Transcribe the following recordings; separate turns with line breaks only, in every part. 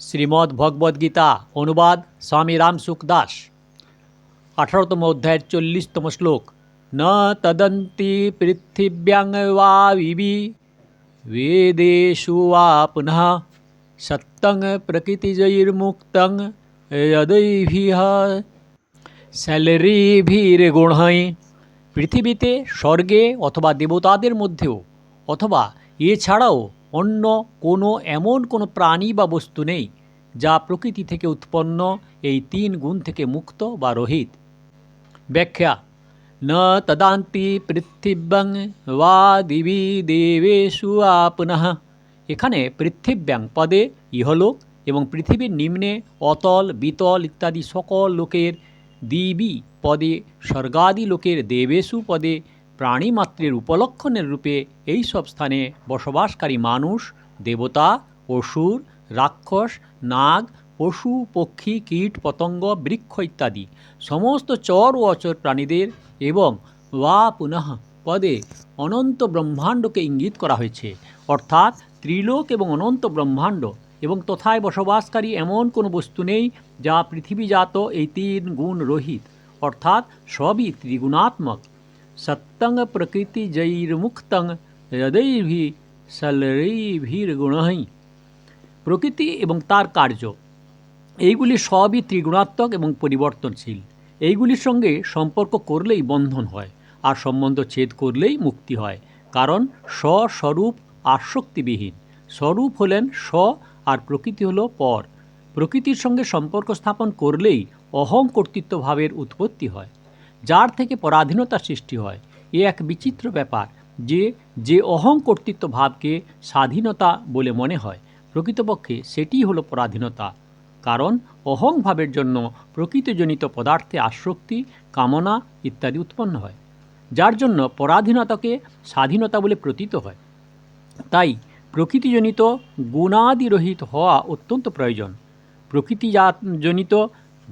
শ্রীমদ্ ভগবদ্গীতা অনুবাদ স্বামী রাম সুখদাস আঠারোতম অধ্যায়ের চল্লিশতম শ্লোক ন তদন্তি পৃথিব্যাং বা বিবি বেদেষু বা পুনঃ সত্যং প্রকৃতিজৈর্মুক্তং যदैভিহ স্যালারিভির্গুণৈ পৃথিবীতে স্বর্গে অথবা দেবতাদের মধ্যেও অথবা এছাড়াও অন্য কোনো এমন কোনো প্রাণী বা বস্তু নেই যা প্রকৃতি থেকে উৎপন্ন, এই তিন গুণ থেকে মুক্ত বা রহিত। ব্যাখ্যা, ন তদান্তি পৃথিব্যাং বা দিবি দেবেশু আপনঃ। এখানে পৃথিব্যাং পদে ইহলোক এবং পৃথিবীর নিম্নে অতল, বিতল ইত্যাদি সকল লোকের দিবি পদে, স্বর্গাদি লোকের দেবেশু পদে প্রাণীমাত্রের উপলক্ষণের রূপে এই সব স্থানে বসবাসকারী মানুষ, দেবতা, অসুর, রাক্ষস, নাগ, পশু, পক্ষী, কীট, পতঙ্গ, বৃক্ষ ইত্যাদি সমস্ত চর ও অচর প্রাণীদের এবং ওয়া পুনঃ পদে অনন্ত ব্রহ্মাণ্ডকে ইঙ্গিত করা হয়েছে। অর্থাৎ ত্রিলোক এবং অনন্ত ব্রহ্মাণ্ড এবং তথায় বসবাসকারী এমন কোনো বস্তু নেই যা পৃথিবীজাত এই তিন গুণ রহিত। অর্থাৎ সবই ত্রিগুণাত্মক। সত্যং প্রকৃতি জৈর্মুক্তং হৃদয়ভি সলরৈভির্গুণই প্রকৃতি এবং তার কার্য এইগুলি সবই ত্রিগুণাত্মক এবং পরিবর্তনশীল এইগুলির সঙ্গে সম্পর্ক করলেই বন্ধন হয় আর সম্বন্ধ ছেদ করলেই মুক্তি হয় কারণ স্বস্বরূপ আসক্তিবিহীন স্বরূপ হলেন স্ব আর প্রকৃতি হলো পর প্রকৃতির সঙ্গে সম্পর্ক স্থাপন করলেই অহং কর্তৃত্ব ভাবের উৎপত্তি হয়। যার থেকে পরাধীনতা সৃষ্টি হয়। এ এক বিচিত্র ব্যাপার যে যে অহং কর্তৃত্ব ভাবকে স্বাধীনতা বলে মনে হয়। প্রকৃতপক্ষে সেটিই হলো পরাধীনতা। কারণ অহং ভাবের জন্য প্রকৃতিজনিত পদার্থে আসক্তি, কামনা ইত্যাদি উৎপন্ন হয়, যার জন্য পরাধীনতাকে স্বাধীনতা বলে প্রতীত হয়। তাই প্রকৃতিজনিত গুণাদিরহিত হওয়া অত্যন্ত প্রয়োজন। প্রকৃতিজনিত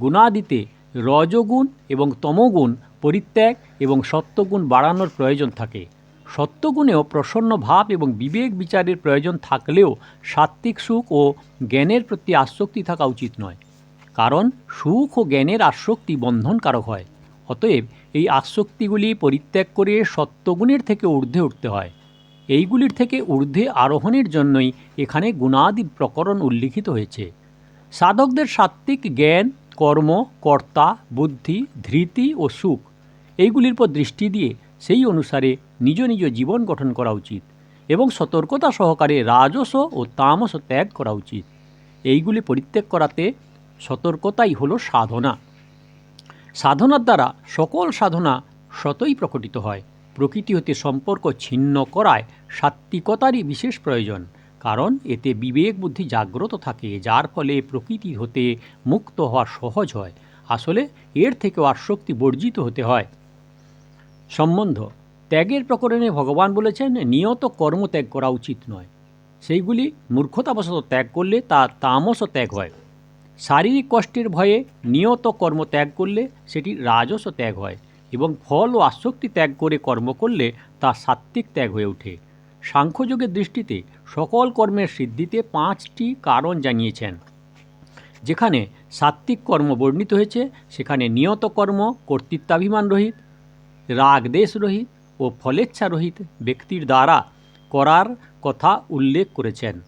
গুণাদিতে রজগুণ এবং তমগুণ পরিত্যাগ এবং সত্যগুণ বাড়ানোর প্রয়োজন থাকে। সত্যগুণেও প্রসন্ন ভাব এবং বিবেক বিচারের প্রয়োজন থাকলেও সাত্ত্বিক সুখ ও জ্ঞানের প্রতি আসক্তি থাকা উচিত নয়, কারণ সুখ ও জ্ঞানের আসক্তি বন্ধনকারক হয়। অতএব এই আসক্তিগুলি পরিত্যাগ করে সত্যগুণের থেকে ঊর্ধ্বে উঠতে হয়। এইগুলির থেকে ঊর্ধ্বে আরোহণের জন্যই এখানে গুণাদি প্রকরণ উল্লিখিত হয়েছে। সাধকদের সাত্ত্বিক জ্ঞান কর্ম, কর্তা, বুদ্ধি, ধৃতি ও সুখ। এইগুলির পর দৃষ্টি দিয়ে সেই অনুসারে নিজ নিজ জীবন গঠন করা উচিত এবং সতর্কতা সহকারে রাজস ও তামস ত্যাগ করা উচিত। এইগুলি পরিত্যাগ করাতে সতর্কতাই হলো সাধনা। সাধনার দ্বারা সকল সাধনা সতই প্রকটিত হয়। প্রকৃতি হতে সম্পর্ক ছিন্ন করায় সাত্ত্বিকতারই বিশেষ প্রয়োজন। কারণ এতে বিবেক বুদ্ধি জাগ্রত থাকে, যার ফলে প্রকৃতি হতে মুক্ত হওয়া সহজ হয়। আসলে এর থেকেও আসক্তি বর্জিত হতে হয়। সম্বন্ধ। ত্যাগের প্রকরণে ভগবান বলেছেন, নিয়ত কর্ম ত্যাগ করা উচিত নয়। সেইগুলি মূর্খতাবশত ত্যাগ করলে তা তামস ত্যাগ হয়। শারীরিক কষ্টের ভয়ে নিয়ত কর্ম ত্যাগ করলে সেটি রাজস ত্যাগ হয় এবং ফল ও আসক্তি ত্যাগ করে কর্ম করলে তা সাত্ত্বিক ত্যাগ হয়ে ওঠে। সাংখ্যযোগের দৃষ্টিতে সকল কর্মের সিদ্ধিতে পাঁচটি কারণ জানিয়েছেন। যেখানে সাত্ত্বিক কর্ম বর্ণিত হয়েছে, সেখানে নিয়ত কর্ম, কর্তৃত্বাভিমান রহিত, রাগ দেশ রহিত ও ফলেচ্ছা রহিত ব্যক্তির দ্বারা করার কথা উল্লেখ করেছেন।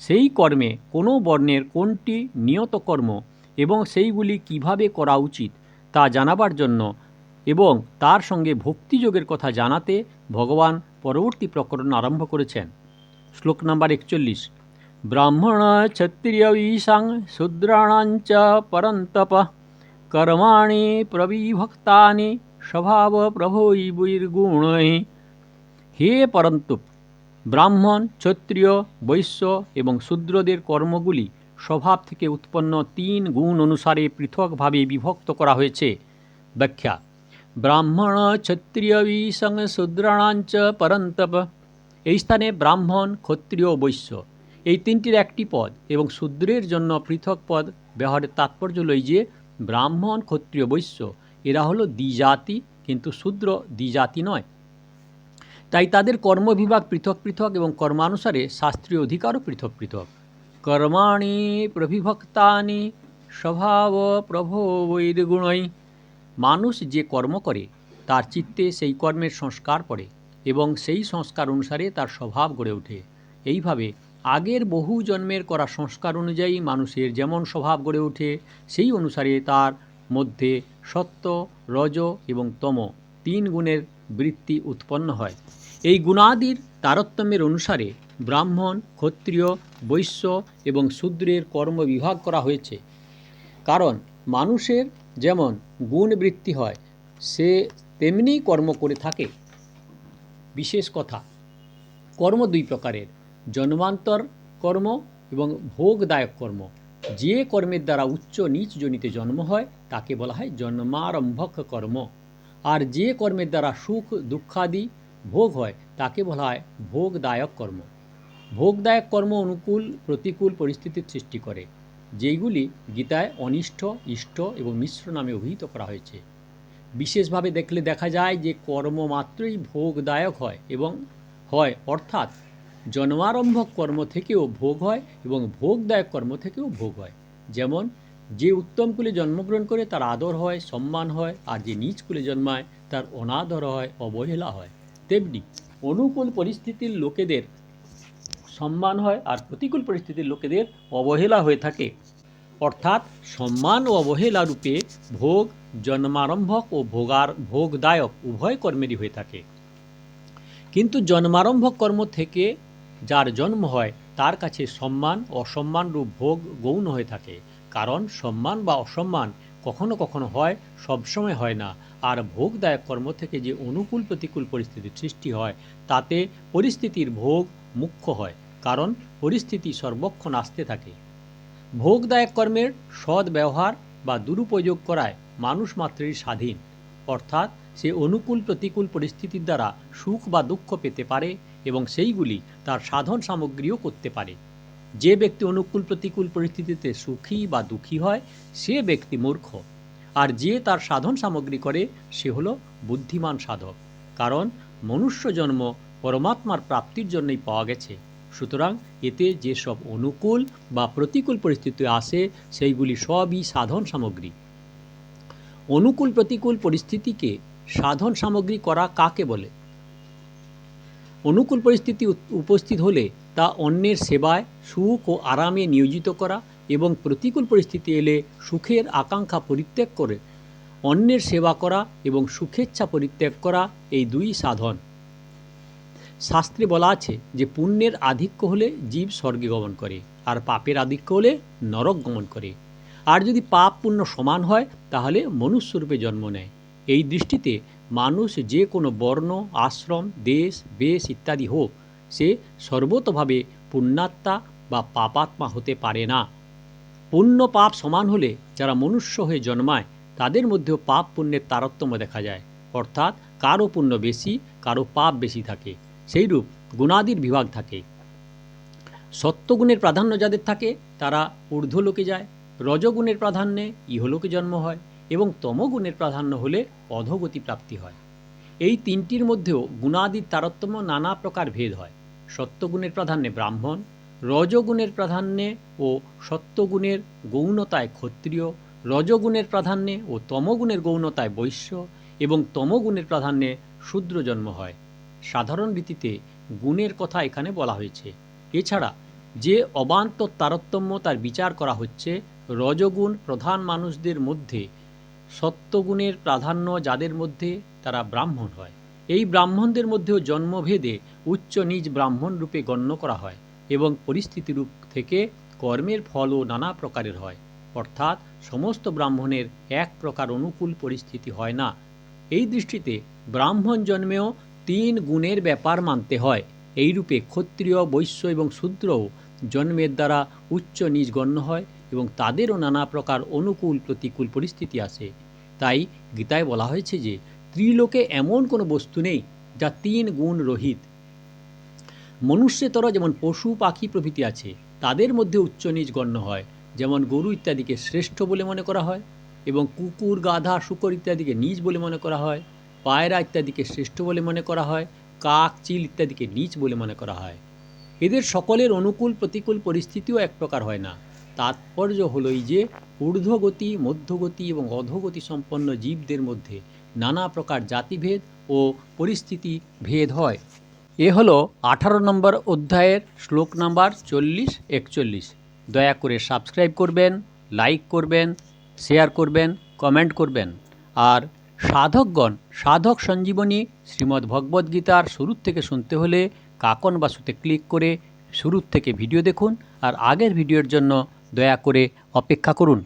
সেই কর্মে কোনো বর্ণের কোনটি নিয়ত কর্ম এবং সেইগুলি কীভাবে করা উচিত তা জানাবার জন্য এবং তার সঙ্গে ভক্তিযোগের কথা জানাতে ভগবান পরবর্তী প্রকরণ আরম্ভ করেছেন। শ্লোক নাম্বার একচল্লিশ। ব্রাহ্মণ ক্ষত্রিয় ঈশাং শূদ্রাণাঞ্চ পরন্তপ। কর্মাণি প্রবিভক্তানি স্বভাব প্রভৈবৈর্গুণৈ হে পরন্তুপ, ব্রাহ্মণ, ক্ষত্রিয়, বৈশ্য এবং শূদ্রদের কর্মগুলি স্বভাব থেকে উৎপন্ন তিন গুণ অনুসারে পৃথকভাবে বিভক্ত করা হয়েছে। ব্যাখ্যা ব্রাহ্মণ ক্ষত্রিয় শূদ্রাণাঞ্চ পরন্তপ এই স্থানে ব্রাহ্মণ, ক্ষত্রিয় বৈশ্য। এই তিনটির একটি পদ এবং শূদ্রের জন্য পৃথক পদ ব্যবহারের তাৎপর্য লই যে, ব্রাহ্মণ, ক্ষত্রিয়, বৈশ্য, এরা হলো দ্বিজাতি কিন্তু শূদ্র দ্বিজাতি নয়। তাই তাদের কর্মবিভাগ পৃথক পৃথক এবং কর্মানুসারে শাস্ত্রীয় অধিকারও পৃথক পৃথক। কর্মাণি প্রবিভক্তানি স্বভাব প্রভবৈর্গুণই মানুষ যে কর্ম করে, তার চিত্তে সেই কর্মের সংস্কার পড়ে এবং সেই সংস্কার অনুসারে তার স্বভাব গড়ে ওঠে। এইভাবে আগের বহু জন্মের করা সংস্কার অনুযায়ী মানুষের যেমন স্বভাব গড়ে ওঠে, সেই অনুসারে তার মধ্যে সত্য, রজ এবং তম তিন গুণের বৃত্তি উৎপন্ন হয়। এই গুণাদির তারতম্যের অনুসারে ব্রাহ্মণ, ক্ষত্রিয়, বৈশ্য এবং শূদ্রের কর্ম বিভাগ করা হয়েছে। কারণ মানুষের যেমন গুণ বৃত্তি হয়, সে তেমনি কর্ম করে থাকে। বিশেষ কথা, কর্ম দুই প্রকারের, জন্মান্তর কর্ম এবং ভোগদায়ক কর্ম। যে কর্মের দ্বারা উচ্চ নিচ জনিতে জন্ম হয়, তাকে বলা হয় জন্মারম্ভক কর্ম। আর যে কর্মের দ্বারা সুখ, দুঃখাদি ভোগ হয়, তাকে বলা হয় ভোগদায়ক কর্ম। ভোগদায়ক কর্ম অনুকূল, প্রতিকূল পরিস্থিতির সৃষ্টি করে। যেইগুলি গীতায় অনিষ্ট, ইষ্ট এবং মিশ্র নামে অভিহিত করা হয়েছে। বিশেষভাবে দেখলে দেখা যায় যে কর্ম মাত্রই ভোগদায়ক হয় এবং হয়, অর্থাৎ জন্মারম্ভক কর্ম থেকেও ভোগ হয় এবং ভোগদায়ক কর্ম থেকেও ভোগ হয়। যেমন, যে উত্তম কুলে জন্মগ্রহণ করে তার আদর হয়, সম্মান হয়, আর যে নিচ কুলে জন্মায় তার অনাদর হয়, অবহেলা হয়। তেমনি অনুকূল পরিস্থিতির লোকেদের সম্মান হয়, আর প্রতিকূল পরিস্থিতির লোকেদের অবহেলা হয়ে থাকে। অর্থাৎ সম্মান ও অবহেলা রূপে ভোগ, জন্মারম্ভক ও ভোগার ভোগদায়ক উভয় কর্মেরই হয়ে থাকে। কিন্তু জন্মারম্ভক কর্ম থেকে যার জন্ম হয়, তার কাছে সম্মান অসম্মান রূপ ভোগ গৌণ হয়ে থাকে। কারণ সম্মান বা অসম্মান কখনো কখনো হয়, সবসময় হয় না। আর ভোগদায়ক কর্ম থেকে যে অনুকূল প্রতিকূল পরিস্থিতির সৃষ্টি হয়, তাতে পরিস্থিতির ভোগ মুখ্য হয়। কারণ পরিস্থিতি সর্বক্ষণ আসতে থাকে। ভোগদায়ক কর্মের সৎ ব্যবহার বা দুরুপযোগ করায় মানুষ মাত্রই স্বাধীন। অর্থাৎ সে অনুকূল প্রতিকূল পরিস্থিতির দ্বারা সুখ বা দুঃখ পেতে পারে এবং সেইগুলি তার সাধন সামগ্রীও করতে পারে। যে ব্যক্তি অনুকূল প্রতিকূল পরিস্থিতিতে সুখী বা দুঃখী হয়, সে ব্যক্তি মূর্খ। আর যে তার সাধন সামগ্রী করে, সে হলো বুদ্ধিমান সাধক। কারণ মনুষ্য জন্ম পরমাত্মার প্রাপ্তির জন্যই পাওয়া গেছে। সুতরাং এতে যেসব অনুকূল বা প্রতিকূল পরিস্থিতি আসে, সেইগুলি সবই সাধন সামগ্রী। অনুকূল প্রতিকূল পরিস্থিতিকে সাধন সামগ্রী করা কাকে বলে? অনুকূল পরিস্থিতি উপস্থিত হলে তা অন্যের সেবায়, সুখ ও আরামে নিয়োজিত করা এবং প্রতিকূল পরিস্থিতি এলে সুখের আকাঙ্ক্ষা পরিত্যাগ করে, অন্যের সেবা করা এবং সুখেচ্ছা পরিত্যাগ করা এই দুই সাধন। শাস্ত্রে বলা আছে যে পুণ্যের আধিক্য হলে জীব স্বর্গে গমন করে, আর পাপের আধিক্য হলে নরক গমন করে। আর যদি পাপ পুণ্য সমান হয়, তাহলে মনুষ্যরূপে জন্ম নেয়। এই দৃষ্টিতে মানুষ যে কোনো বর্ণ, আশ্রম, দেশ, বেশ ইত্যাদি হোক, সে সর্বতভাবে পুণ্যাত্মা বা পাপাত্মা হতে পারে না। পুণ্য পাপ সমান হলে যারা মনুষ্য হয়ে জন্মায়, তাদের মধ্যেও পাপ পুণ্যের তারতম্য দেখা যায়। অর্থাৎ কারও পুণ্য বেশি, কারও পাপ বেশি থাকে। সেইরূপ গুণাদির বিভাগ থাকে। সত্যগুণের প্রাধান্য যাদের থাকে, তারা ঊর্ধ্বলোকে যায়, রজগুণের প্রাধান্যে ইহলোকে জন্ম হয় এবং তমগুণের প্রাধান্য হলে অধোগতি প্রাপ্তি হয়। এই তিনটির মধ্যেও গুণাদির তারতম্য নানা প্রকার ভেদ হয়। সত্যগুণের প্রাধান্যে ব্রাহ্মণ, রজগুণের প্রাধান্যে ও সত্যগুণের গৌণতায় ক্ষত্রিয়, রজগুণের প্রাধান্যে ও তমগুণের গৌণতায় বৈশ্য এবং তমগুণের প্রাধান্যে শূদ্র জন্ম হয়। সাধারণ রীতিতে গুণের কথা এখানে বলা হয়েছে। এছাড়া যে অবান্তর তারতম্য তার বিচার করা হচ্ছে, রজগুণ প্রধান মানুষদের মধ্যে, সত্যগুণের প্রাধান্য যাদের মধ্যে তারা ব্রাহ্মণ হয়। এই ব্রাহ্মণদের মধ্যেও জন্মভেদে উচ্চ নিজ ব্রাহ্মণ রূপে গণ্য করা হয় এবং পরিস্থিতি রূপ থেকে কর্মের ফলও নানা প্রকারের হয়। অর্থাৎ সমস্ত ব্রাহ্মণের এক প্রকার অনুকূল পরিস্থিতি হয় না। এই দৃষ্টিতে ব্রাহ্মণ জন্মেও তিন গুণের ব্যাপার মানতে হয়। এইরূপে ক্ষত্রিয়, বৈশ্য এবং শূদ্রও জন্মের দ্বারা উচ্চ নিজ গণ্য হয় এবং তাদেরও নানা প্রকার অনুকূল প্রতিকূল পরিস্থিতি আসে। তাই গীতায় বলা হয়েছে যে, ত্রিলোকে এমন কোনো বস্তু নেই যা তিন গুণ রহিত। মনুষ্যতর যেমন পশু, পাখি প্রভৃতি আছে, তাদের মধ্যে উচ্চ নিজ গণ্য হয়, যেমন গরু ইত্যাদিকে শ্রেষ্ঠ বলে মনে করা হয় এবং কুকুর, গাধা, শুকর ইত্যাদিকে নিজ বলে মনে করা হয়। পায়রা ইত্যাদিকে শ্রেষ্ঠ বলে মনে করা হয়, কাক, চিল ইত্যাদিকে নিচ বলে মনে করা হয়। এদের সকলের অনুকূল প্রতিকূল পরিস্থিতিও এক প্রকার হয় না। তাৎপর্য হলো এই যে, ঊর্ধ্বগতি, মধ্যগতি এবং অধোগতি সম্পন্ন জীবদের মধ্যে নানা প্রকার জাতিভেদ ও পরিস্থিতি ভেদ হয়। এ হলো আঠারো নম্বর অধ্যায়ের শ্লোক নাম্বার চল্লিশ, একচল্লিশ। দয়া করে সাবস্ক্রাইব করবেন, লাইক করবেন, শেয়ার করবেন, কমেন্ট করবেন। আর সাধকগণ, সাধক সঞ্জীবনী শ্রীমদ্ ভগবদ্গীতার শুরুর থেকে শুনতে হলে কাকন বাসুতে ক্লিক করে শুরুর থেকে ভিডিও দেখুন আর আগের ভিডিওর জন্য দয়া করে অপেক্ষা করুন।